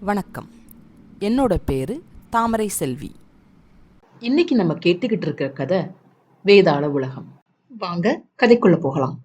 வணக்கம். என்னோட பேரு தாமரை செல்வி. இன்னைக்கு நம்ம கேட்டுக்கிட்டு இருக்கிற கதை வேதாள உலகம். வாங்க கதைக்குள்ள போகலாம்.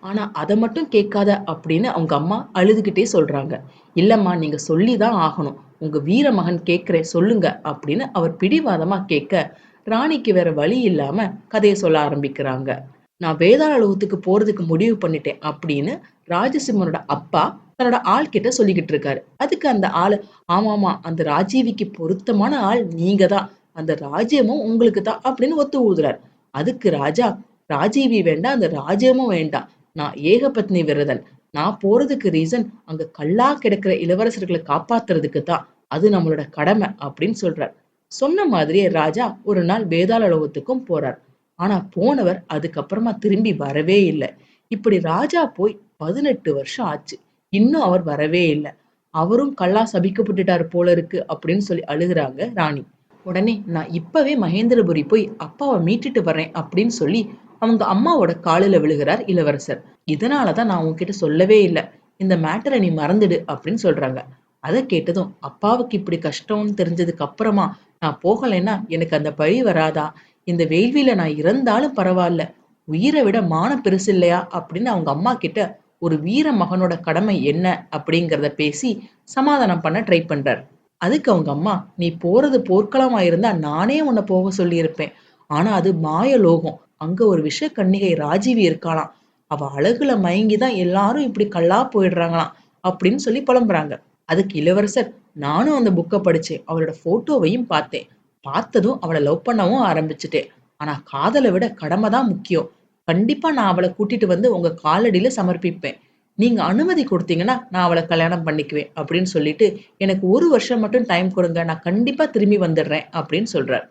ஆனா அதை மட்டும் கேட்காத அப்படின்னு அவங்க அம்மா அழுதுகிட்டே சொல்றாங்க. இல்லம்மா நீங்க சொல்லி தான் ஆகணும். உங்க வீர மகன் கேட்கிறேன் சொல்லுங்க அப்படின்னு அவர் பிடிவாதமா கேட்க ராணிக்கு வேற வழி இல்லாம கதையை சொல்ல ஆரம்பிக்கிறாங்க. நான் வேதாள உலகத்துக்கு போறதுக்கு முடிவு பண்ணிட்டேன் அப்படின்னு ராஜசிம்மனோட அப்பா தன்னோட ஆள் கிட்ட சொல்லிக்கிட்டு இருக்காரு. அதுக்கு அந்த ஆளு ஆமாமா அந்த ராஜீவிக்கு பொருத்தமான ஆள் நீங்க தான். அந்த ராஜ்யமும் உங்களுக்கு தான். அப்படின்னு ஒத்து ஊதுறாரு. அதுக்கு ராஜா ராஜீவி வேண்டாம் அந்த ராஜ்யமும் வேண்டாம். நான் ஏகபத்னி விரதன். நான் போறதுக்கு ரீசன் அங்க கல்லா கிடக்கிற இளவரசர்களை காப்பாத்துறதுக்கு தான். அது நம்மளோட கடமை அப்படின்னு சொல்றார். சொன்ன மாதிரியே ராஜா ஒரு நாள் வேதாள லோகத்துக்கும் போறார். ஆனா போனவர் அதுக்கப்புறமா திரும்பி வரவே இல்லை. இப்படி ராஜா போய் பதினெட்டு வருஷம் ஆச்சு. இன்னும் அவர் வரவே இல்லை. அவரும் கல்லா சபிக்கப்பட்டுட்டார் போல இருக்கு அப்படின்னு சொல்லி அழுகுறாங்க ராணி. உடனே நான் இப்பவே மகேந்திரபுரி போய் அப்பாவை மீட்டுட்டு வர்றேன் அப்படின்னு சொல்லி அவங்க அம்மாவோட காலில விழுகிறார் இளவரசர். இதனாலதான் நான் உங்ககிட்ட சொல்லவே இல்லை. இந்த மேட்டரை நீ மறந்துடு அப்படின்னு சொல்றாங்க. அதை கேட்டதும் அப்பாவுக்கு இப்படி கஷ்டம்னு தெரிஞ்சதுக்கு அப்புறமா நான் போகலைன்னா எனக்கு அந்த பழி வராதா? இந்த வேள்வியில நான் இறந்தாலும் பரவாயில்ல. உயிரை விட மான பெருசு இல்லையா? அப்படின்னு அவங்க அம்மா கிட்ட ஒரு வீர மகனோட கடமை என்ன அப்படிங்கிறத பேசி சமாதானம் பண்ண ட்ரை பண்றார். அதுக்கு அவங்க அம்மா நீ போறது போர்க்களமா இருந்தா நானே உன்னை போக சொல்லியிருப்பேன். ஆனா அது மாய லோகம். அங்க ஒரு விஷ கன்னிகை ராஜீவி இருக்காளாம். அவ அழகுல மயங்கி தான் எல்லாரும் இப்படி கல்லா போயிடுறாங்களாம் அப்படின்னு சொல்லி புலம்புறாங்க. அதுக்கு இளவரசர் நானும் அந்த புக்கை படிச்சேன் அவளோட போட்டோவையும் பார்த்தேன். பார்த்ததும் அவளை லவ் பண்ணவும் ஆரம்பிச்சுட்டேன். ஆனா காதலை விட கடமை தான் முக்கியம். கண்டிப்பா நான் அவளை கூட்டிட்டு வந்து உங்க காலடியில சமர்ப்பிப்பேன். நீங்க அனுமதி கொடுத்தீங்கன்னா நான் அவளை கல்யாணம் பண்ணிக்குவேன் அப்படின்னு சொல்லிட்டு எனக்கு ஒரு வருஷம் மட்டும் டைம் கொடுங்க நான் கண்டிப்பா திரும்பி வந்துடுறேன் அப்படின்னு சொல்றார்.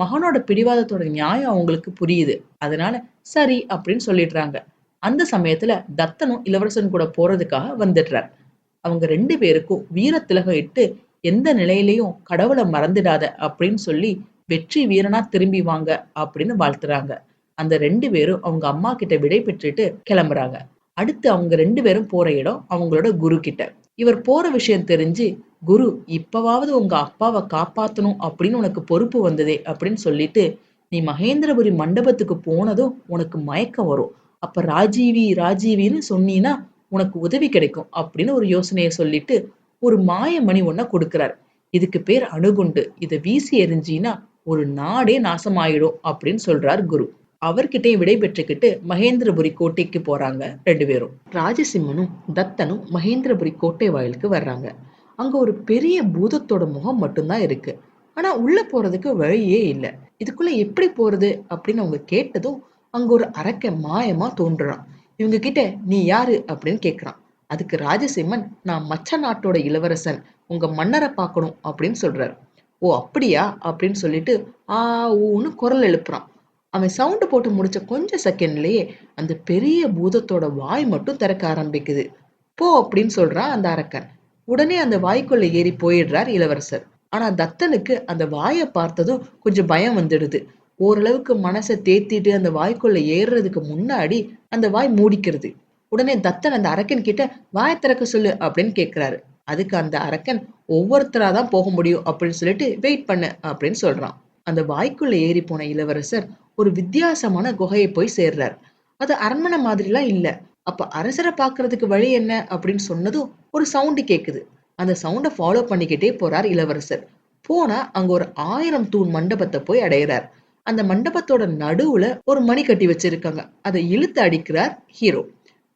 மகனோட பிடிவாதத்தோட நியாயம் அவங்களுக்கு புரியுது. அதனால சரி அப்படின்னு சொல்லிடுறாங்க. அந்த சமயத்துல தத்தனும் இளவரசன் கூட போறதுக்காக வந்துடுறார். அவங்க ரெண்டு பேருக்கும் வீரத்திலக இட்டு எந்த நிலையிலையும் கடவுளை மறந்துடாத அப்படின்னு சொல்லி வெற்றி வீரனா திரும்பி வாங்க அப்படின்னு வாழ்த்துறாங்க. அந்த ரெண்டு பேரும் அவங்க அம்மா கிட்ட விடை பெற்றுட்டு கிளம்புறாங்க. அடுத்து அவங்க ரெண்டு பேரும் போற இடம் அவங்களோட குரு கிட்ட. இவர் போற விஷயம் தெரிஞ்சு குரு இப்பவாவது உங்க அப்பாவை காப்பாத்தணும் அப்படின்னு உனக்கு பொறுப்பு வந்ததே அப்படின்னு சொல்லிட்டு நீ மகேந்திரபுரி மண்டபத்துக்கு போனதும் உனக்கு மயக்கம் வரும். அப்ப ராஜீவி ராஜீவின்னு சொன்னீன்னா உனக்கு உதவி கிடைக்கும் அப்படின்னு ஒரு யோசனையை சொல்லிட்டு ஒரு மாயமணி ஒன்ன கொடுக்கிறார். இதுக்கு பேர் அணுகுண்டு. இதை வீசி எறிஞ்சினா ஒரு நாடே நாசமாயிடும் அப்படின்னு சொல்றார் குரு. அவர்கிட்டயும் விடை பெற்றுக்கிட்டு மகேந்திரபுரி கோட்டைக்கு போறாங்க ரெண்டு பேரும். ராஜசிம்மனும் தத்தனும் மகேந்திரபுரி கோட்டை வாயிலுக்கு வர்றாங்க. அங்க ஒரு பெரிய பூதத்தோட முகம் மட்டும்தான் இருக்கு. ஆனா உள்ள போறதுக்கு வழியே இல்லை. இதுக்குள்ள எப்படி போறது அப்படின்னு அவங்க கேட்டதும் அங்க ஒரு அரக்க மாயமா தோன்றுறான். இவங்க கிட்ட நீ யாரு? அப்படின்னு கேக்குறான். அதுக்கு ராஜசிம்மன் நான் மச்ச நாட்டோட இளவரசன். உங்க மன்னரை பார்க்கணும் அப்படின்னு சொல்றாரு. ஓ அப்படியா? அப்படின்னு சொல்லிட்டு ஆ ஊன்னு குரல் எழுப்புறான். அவன் சவுண்டு போட்டு முடிச்ச கொஞ்ச செகண்ட்லயே அந்த பெரிய பூதத்தோட வாய் மட்டும் திறக்க ஆரம்பிக்குது. போ அப்படின்னு சொல்றான் அந்த அரக்கன். உடனே அந்த வாய்க்குள்ள ஏறி போயிடுறார் இளவரசர். ஆனா தத்தனுக்கு அந்த வாயை பார்த்ததும் கொஞ்சம் பயம் வந்துடுது. ஓரளவுக்கு மனசை தேத்திட்டு அந்த வாய்க்குள்ள ஏறுறதுக்கு முன்னாடி அந்த வாய் மூடிக்கிறது. உடனே தத்தன் அந்த அரக்கன் கிட்ட வாய் திறக்க சொல்லு அப்படின்னு கேட்கிறாரு அதுக்கு அந்த அரக்கன் ஒவ்வொருத்தரா தான் போக முடியும் அப்படின்னு சொல்லிட்டு வெயிட் பண்ணு அப்படின்னு சொல்றான். அந்த வாய்க்குள்ள ஏறி போன இளவரசர் ஒரு வித்தியாசமான குகையை போய் சேர்றார். அது அரண்மனை மாதிரிலாம் இல்ல. அப்ப அரசரை பாக்குறதுக்கு வழி என்ன அப்படின்னு சொன்னதும் ஒரு சவுண்டு கேக்குது. அந்த சவுண்டை ஃபாலோ பண்ணிக்கிட்டே போறார் இளவரசர். போனா அங்க ஒரு ஆயிரம் தூண் மண்டபத்தை போய் அடையிறார். அந்த மண்டபத்தோட நடுவுல ஒரு மணி கட்டி வச்சிருக்காங்க. அதை இழுத்து அடிக்கிறார் ஹீரோ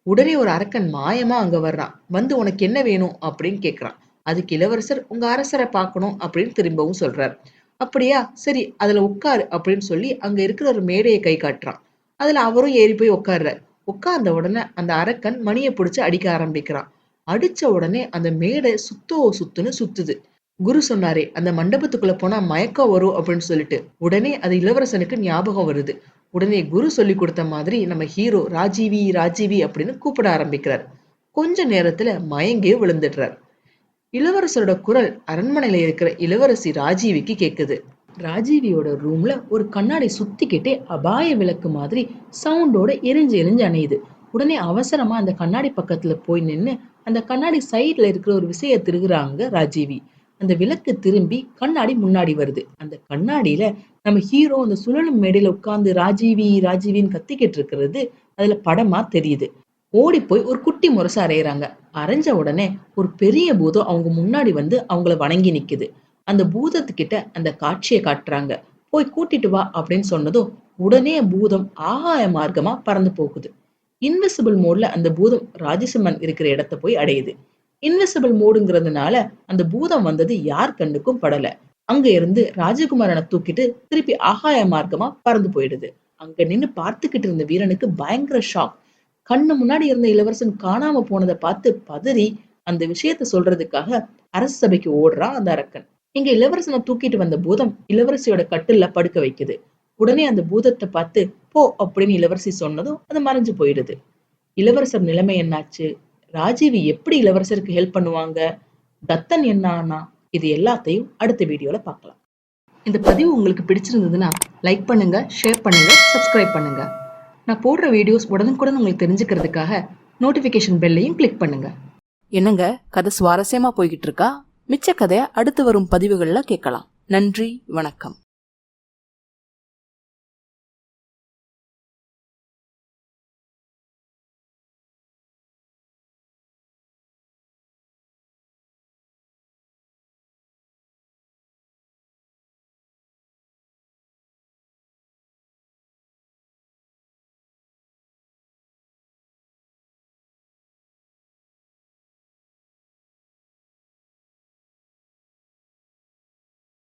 உடனே ஒரு அரக்கன் மாயமா அங்க வர்றான். வந்து உனக்கு என்ன வேணும் அப்படின்னு கேக்குறான். அதுக்கு இளவரசர் உங்க அரசரை பார்க்கணும் அப்படின்னு திரும்பவும் சொல்றார். அப்படியா? சரி அதுல உட்காரு அப்படின்னு சொல்லி அங்க இருக்கிற ஒரு மேடையை கை காட்டுறான். அதுல அவரும் ஏறி போய் உட்கார்றார். உட்கார்ந்த உடனே அந்த அரக்கன் மணியை பிடிச்சு அடிக்க ஆரம்பிக்கிறான். அடிச்ச உடனே அந்த மேடை சுத்தோ சுத்துன்னு சுத்துது. குரு சொன்னாரே அந்த மண்டபத்துக்குள்ள போனா மயக்கம் வரும் அப்படின்னு சொல்லிட்டு. உடனே அது இளவரசனுக்கு ஞாபகம் வருது. உடனே குரு சொல்லி கொடுத்த மாதிரி நம்ம ஹீரோ ராஜீவி ராஜீவி அப்படின்னு கூப்பிட ஆரம்பிக்கிறார். கொஞ்ச நேரத்துல மயங்கே விழுந்துடுறார். இளவரசரோட குரல் அரண்மனையில இருக்கிற இளவரசி ராஜீவிக்கு கேக்குது. ராஜீவியோட ரூம்ல ஒரு கண்ணாடி சுத்திக்கிட்டே அபாய விளக்கு மாதிரி சவுண்டோட எரிஞ்சு எரிஞ்சு அணையுது. உடனே அவசரமா அந்த கண்ணாடி பக்கத்துல போய் நின்று அந்த கண்ணாடி சைட்ல இருக்கிற ஒரு விசைய திருகுறாங்க ராஜீவி. அந்த விளக்கு திரும்பி கண்ணாடி முன்னாடி வருது. அந்த கண்ணாடியில நம்ம ஹீரோ அந்த சுழலும் மேடையில உட்கார்ந்து ராஜீவி ராஜீவின்னு கத்திக்கிட்டு இருக்கிறது அதுல படமா தெரியுது. ஓடி போய் ஒரு குட்டி முரசு அரைகிறாங்க அரைஞ்ச உடனே ஒரு பெரிய பூதம் அவங்க முன்னாடி வந்து அவங்கள வணங்கி நிக்குது. அந்த பூதத்துக்கிட்ட அந்த காட்சியை காட்டுறாங்க. போய் கூட்டிட்டு வா அப்படின்னு சொன்னதும் உடனே பூதம் ஆகாய மார்க்கமா பறந்து போகுது. இன்விசிபிள் மோட்ல அந்த பூதம் ராஜசிம்மன் இருக்கிற இடத்த போய் அடையுது. இன்விசிபிள் மோடுங்கிறதுனால அந்த பூதம் வந்தது யார் கண்ணுக்கும் படல. அங்க இருந்து ராஜகுமாரனை தூக்கிட்டு திருப்பி ஆகாய மார்க்கமா பறந்து போயிடுது. அங்க நின்னு பார்த்துக்கிட்டு இருந்த வீரனுக்கு பயங்கர ஷாக் கண்ணு முன்னாடி இருந்த இளவரசன் காணாம போனதை பார்த்து பதறி அந்த விஷயத்த சொல்றதுக்காக அரச சபைக்கு ஓடுறான் அந்த அரக்கன். இங்க இளவரசனை தூக்கிட்டு வந்த பூதம் இளவரசியோட கட்டில்ல படுக்க வைக்குது. உடனே அந்த பூதத்தை பார்த்து போ அப்படின்னு இளவரசி சொன்னதும் அது மறைஞ்சு போயிடுது. இளவரசர் நிலைமை என்னாச்சு? ராஜீவி எப்படி இளவரசருக்கு ஹெல்ப் பண்ணுவாங்க? தத்தன் என்ன ஆனா? இது எல்லாத்தையும் அடுத்த வீடியோல பார்க்கலாம். இந்த பதிவு உங்களுக்கு பிடிச்சிருந்ததுன்னா லைக் பண்ணுங்க ஷேர் பண்ணுங்க சப்ஸ்கிரைப் பண்ணுங்க. நான் போடுற வீடியோஸ் உடனுக்குடன் உங்களுக்கு தெரிஞ்சுக்கிறதுக்காக நோட்டிஃபிகேஷன் பெல்லையும் கிளிக் பண்ணுங்க. என்னங்க கதை சுவாரஸ்யமா போய்கிட்டு இருக்கா? மிச்ச கதையை அடுத்து வரும் பதிவுகளில் கேட்கலாம். நன்றி வணக்கம்.